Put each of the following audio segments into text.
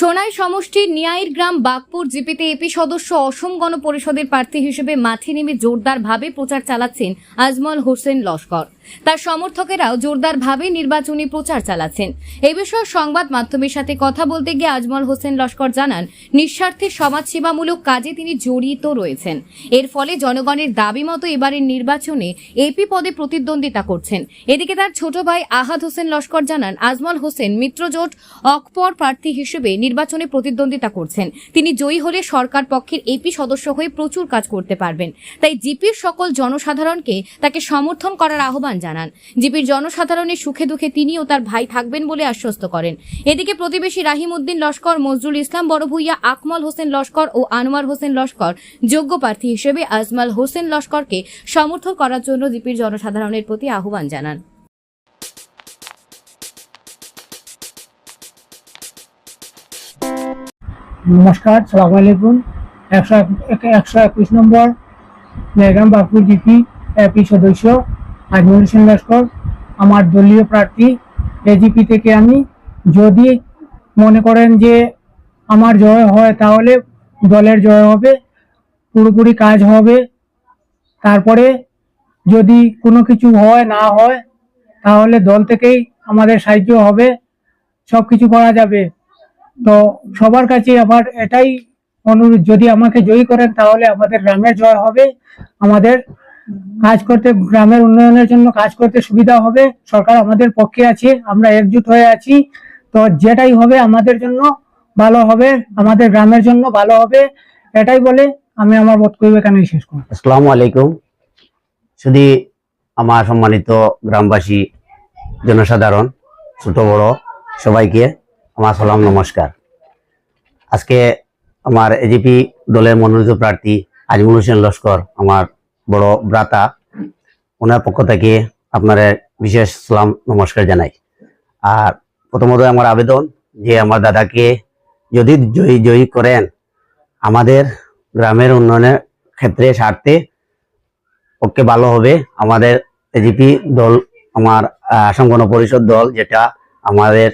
সোনাই সমষ্টির নিয়াইর গ্রাম বাগপুর জিপিতে এপি সদস্য অসম গণ পরিষদের প্রার্থী হিসেবে মাঠে নেমে জোরদারভাবে প্রচার চালাচ্ছেন আজমল হোসেন লস্কর। তার সমর্থকেরাও জোরদারভাবে নির্বাচনী প্রচার চালাচ্ছেন। এ বিষয়ে সংবাদ মাধ্যমের সাথে কথা বলতে গিয়ে আজমল হোসেন লস্কর জানান, নিঃস্বার্থে সমাজসেবামূলক কাজে তিনি জড়িত রয়েছেন। এর ফলে জনগণের দাবি মতো এবারের নির্বাচনে এপি পদে প্রতিদ্বন্দ্বিতা করছেন। এদিকে তার ছোট ভাই আহাদ হোসেন লস্কর জানান, আজমল হোসেন মিত্রজোট অকপর প্রার্থী হিসেবে নির্বাচনে প্রতিদ্বন্দ্বিতা করছেন। তিনি জয়ী হলে সরকার পক্ষের এপি সদস্য হয়ে প্রচুর কাজ করতে পারবেন। তাই জিপির সকল জনসাধারণকে তাকে সমর্থন করার আহ্বান জানান। জিপির জনসাধারণের সুখে দুঃখে তিনিও তার ভাই থাকবেন বলে আশ্বস্ত করেন। এদিকে প্রতিবেশী রাহিম উদ্দিন লস্কর, মজরুল ইসলাম বড়ভূইয়া, আকমল হোসেন লস্কর ও আনোয়ার হোসেন লস্কর যোগ্য প্রার্থী হিসেবে আজমাল হোসেন লস্করকে সমর্থন করার জন্য জিপির জনসাধারণের প্রতি আহ্বান জানান। নমস্কার, সালাম আলাইকুম। একশো একশো একুশ নম্বর মেঘাম বাপুর জিপি এপি সদস্য আজমল হোসেন লস্কর আমার দলীয় প্রার্থী এজিপি থেকে আমি। যদি মনে করেন যে আমার জয় হয়, তাহলে দলের জয় হবে, পুরোপুরি কাজ হবে। তারপরে যদি কোনো কিছু হয়, না হয়, তাহলে দল থেকেই আমাদের সাহায্য হবে, সব কিছু করা যাবে। তো সবার কাছে আবার এটাই অনুরোধ, যদি আমাকে জয়ী করেন, তাহলে আমাদের গ্রামের জয় হবে, আমাদের কাজ করতে, গ্রামের উন্নয়নের জন্য কাজ করতে সুবিধা হবে, সরকার আমাদের পক্ষে আছে, আমরা একজুট হয়ে আছি। তো যেটাই হবে আমাদের জন্য ভালো হবে, আমাদের গ্রামের জন্য ভালো হবে, এটাই বলে আমি আমার বক্তব্য এখানেই শেষ করব। আসসালামু আলাইকুম। শুধু আমার সম্মানিত গ্রামবাসী, জনসাধারণ, ছোট, বড় সবাইকে আমার সালাম, নমস্কার। আজকে আমার এজিপি দলের মনোনীত প্রার্থী আজমুল হোসেন লস্কর, আমার বড় ব্রাতা ওনার পক্ষ থেকে আপনারা বিশেষ সালাম, নমস্কার জানাই। আর প্রথমত আমার আবেদন যে আমার দাদাকে যদি জয়ী জয়ী করেন, আমাদের গ্রামের উন্নয়নের ক্ষেত্রে স্বার্থে পক্ষে ভালো হবে। আমাদের এজিপি দল, আমার আসাম গণ পরিষদ দল, যেটা আমাদের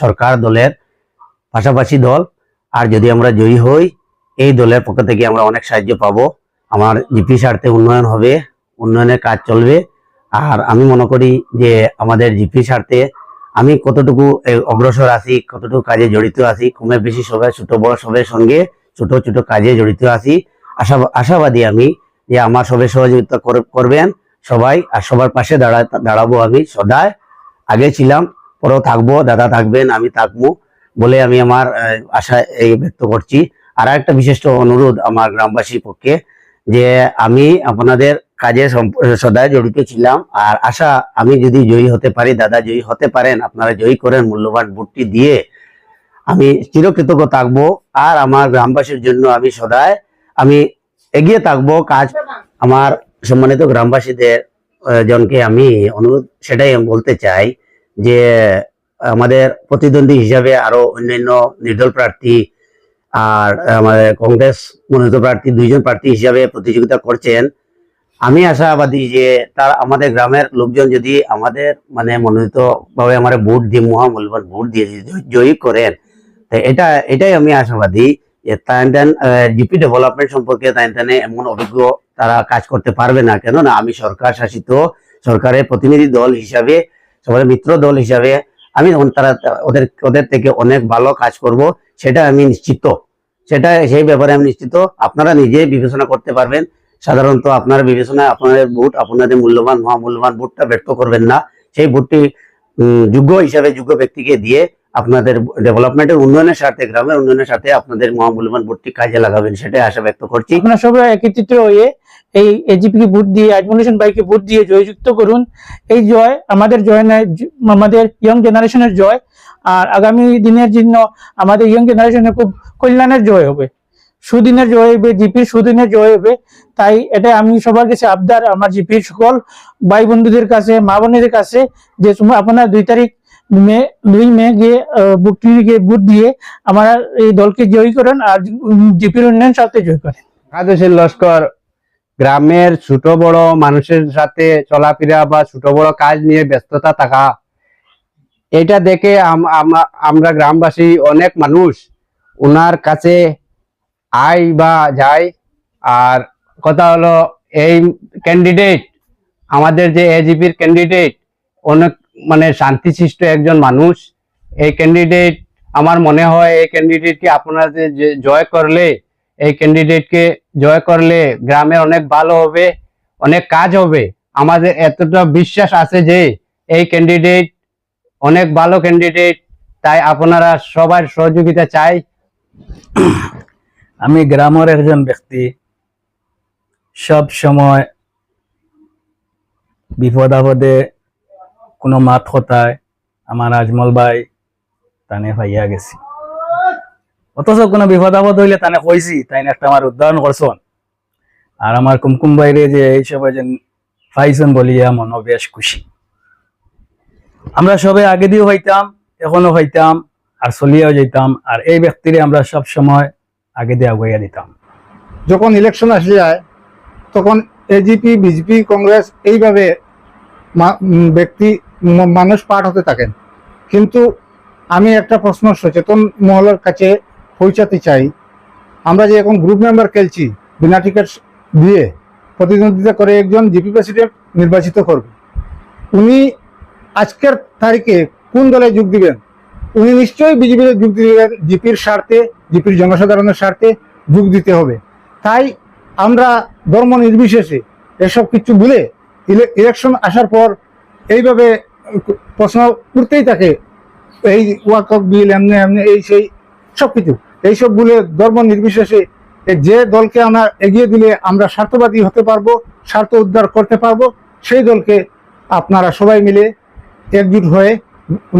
সরকার দলের পাশাপাশি দল। আর যদি আমরা জয়ী হই, এই দলের পক্ষ থেকে আমরা অনেক সাহায্য পাবো। আমার জিপি স্বার্থে উন্নয়ন হবে, উন্নয়নের কাজ চলবে। আর আমি মনে করি যে আমাদের জিপি স্বার্থে আমি কতটুকু অগ্রসর আছি, কতটুকু কাজে জড়িত আছি, কমে বেশি সবাই, ছোট বড় সবের সঙ্গে ছোট ছোট কাজে জড়িত আছি। আশা, আশাবাদী আমি যে আমার সবাই সহযোগিতা কর- করবেন সবাই, আর সবার পাশে দাঁড়া, দাঁড়াবো আমি সদায়। আগে ছিলাম, পরেও থাকব, দাদা থাকবেন, আমি থাকব বলে আমি আমার আশা এই ব্যক্ত করছি। আর একটা বিশিষ্ট অনুরোধ আমার গ্রামবাসীর পক্ষে যে আমি আপনাদের কাজে সদায় জড়িত ছিলাম। আর আশা, আমি যদি জয়ী হতে পারি, দাদা জয়ী হতে পারেন, আপনারা জয়ী করেন মূল্যবান ভোটটি দিয়ে, আমি চিরকৃতজ্ঞ থাকব। আর আমার গ্রামবাসীর জন্য আমি সদায়, আমি এগিয়ে থাকব। কাজ আমার সম্মানিত গ্রামবাসীদের জনকে আমি অনুরোধ, সেটাই আমি বলতে চাই যে, আমাদের প্রতিদ্বন্দ্বী হিসাবে আরও অন্যান্য নির্দল প্রার্থী আর আমাদের কংগ্রেস মনোনীত প্রার্থী, দুইজন প্রার্থী হিসাবে প্রতিযোগিতা করছেন। আমি আশাবাদী যে তার আমাদের গ্রামের লোকজন যদি আমাদের মানে মনোনীত ভাবে আমার ভোট দিয়ে, মহামূল্যবান ভোট দিয়ে জয়ী করেন এটা, এটাই আমি আশাবাদী যে তাই জিপি ডেভেলপমেন্ট সম্পর্কে তাই তানে এমন অভিজ্ঞ তারা কাজ করতে পারবে না। কেননা আমি সরকার শাসিত, সরকারের প্রতিনিধি দল হিসাবে, সবার মিত্র দল হিসাবে আমি তারা ওদের ওদের থেকে অনেক ভালো কাজ করব, সেটা আমি নিশ্চিত। সেটা, সেই ব্যাপারে আমি নিশ্চিত। আপনারা নিজে বিবেচনা করতে পারবেন। সাধারণত আপনার বিবেচনায় আপনাদের ভোট আপনাদের মূল্যবান, মহামূল্যবান ভোটটা ব্যর্থ করবেন না। সেই ভোটটি যোগ্য হিসাবে যোগ্য ব্যক্তিকে দিয়ে আপনাদের ডেভেলপমেন্টের উন্নয়নের সাথে গ্রামের উন্নয়নের সাথে আপনাদের মহামূল্যবান ভোটটি কাজে লাগাবেন, সেটাই আশা ব্যক্ত করছি। আপনারা সবাই একত্রিত হয়ে এই এজিপি কে ভোট দিয়ে আজমল হোসেন ভাইকে ভোট দিয়ে জয়যুক্ত করুন। এই জয় আমাদের জয় নয় আমাদের ইয়ং জেনারেশনের জয়। আর আগামী দিনের জন্য আমাদের ইয়ং জেনারেশনের খুব কল্যাণের জয় হবে। সুদিনের জয় হবে জিপির সুদিনের জয় হবে। তাই এটা আমি সবার কাছে আবদার আমার জিপির সকল ভাই বন্ধুদের কাছে মা বোনেদের কাছে যে আপনার দুই তারিখ মে দুই মে গিয়ে আহ, ভোট দিয়ে আমার এই দলকে জয়ী করেন আর জিপির উন্নয়ন সাথে জয় করেন। একাদশের লস্কর গ্রামের ছোট বড় মানুষের সাথে চলাফেরা বা ছোট বড় কাজ নিয়ে ব্যস্ততা থাকা। এটা দেখে আম- আম- আমরা গ্রামবাসী অনেক মানুষ ওনার কাছে আই বা যাই আর কথা হলো, এই ক্যান্ডিডেট আমাদের যে এজিপির ক্যান্ডিডেট অনেক মানে শান্তিশিষ্ট একজন মানুষ। এই ক্যান্ডিডেট আমার মনে হয় এই ক্যান্ডিডেটকে আপনাদের যে জয় করলে এই ক্যান্ডিডেটকে জয় করলে গ্রামে অনেক ভালো হবে, অনেক কাজ হবে। আমাদের এতটা বিশ্বাস আছে যে এই ক্যান্ডিডেট অনেক ভালো ক্যান্ডিডেট তাই আপনারা সবার সহযোগিতা চাই। আমি গ্রামের একজন ব্যক্তি, সব সময় বিপদ আপদে কোনো মাত কথায় আমার আজমল ভাই তানে ভাইয়া গেছি। অথচ কোনো বিপদ আপদ হইলে তানে কইছি তাই একটা আমার উদ্ধারণ করছন। আর আমার কুমকুম বাইরে যে এই সবাই যে পাইছেন বলিয়া মন বেশ খুশি। আমরা সবে আগে দিয়েও হইতাম, এখনও হইতাম, আর চলিয়াও যেতাম আর এই ব্যক্তিরে আমরা সব সময় আগে দিয়ে আগুয়াইয়া দিতাম। যখন ইলেকশন আসে যায় তখন এজিপি বিজেপি কংগ্রেস এইভাবে ব্যক্তি মানুষ পাঠ হতে থাকেন। কিন্তু আমি একটা প্রশ্ন সচেতন মহলের কাছে পৌঁছাতে চাই। আমরা যে এখন গ্রুপ মেম্বার খেলছি, বিনা টিকিট দিয়ে প্রতিদ্বন্দ্বিতা করে একজন জিপি প্রেসিডেন্ট নির্বাচিত করবে। উনি আজকের তারিখে কোন দলে যোগ দিবেন? উনি নিশ্চয়ই বিজেপিতে যোগ দিবেন জিপির স্বার্থে জিপির জনসাধারণের স্বার্থে যোগ দিতে হবে। তাই আমরা ধর্ম নির্বিশেষে এসব কিছু ইলে- ইলেকশন আসার পর এইভাবে প্রশ্ন করতেই থাকে, এই ওয়াকক বিল, এমনি এমনি, এই সেই সব কিছু এইসব ভুলে ধর্ম নির্বিশেষে যে দলকে আমরা এগিয়ে দিলে আমরা স্বার্থবাদী হতে পারব, স্বার্থ উদ্ধার করতে পারব, সেই দলকে আপনারা সবাই মিলে একজুট হয়ে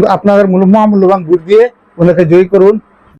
আপনাদের মূল্য- মহামূল্যবান ভোট দিয়ে ওনাকে জয়ী করুন।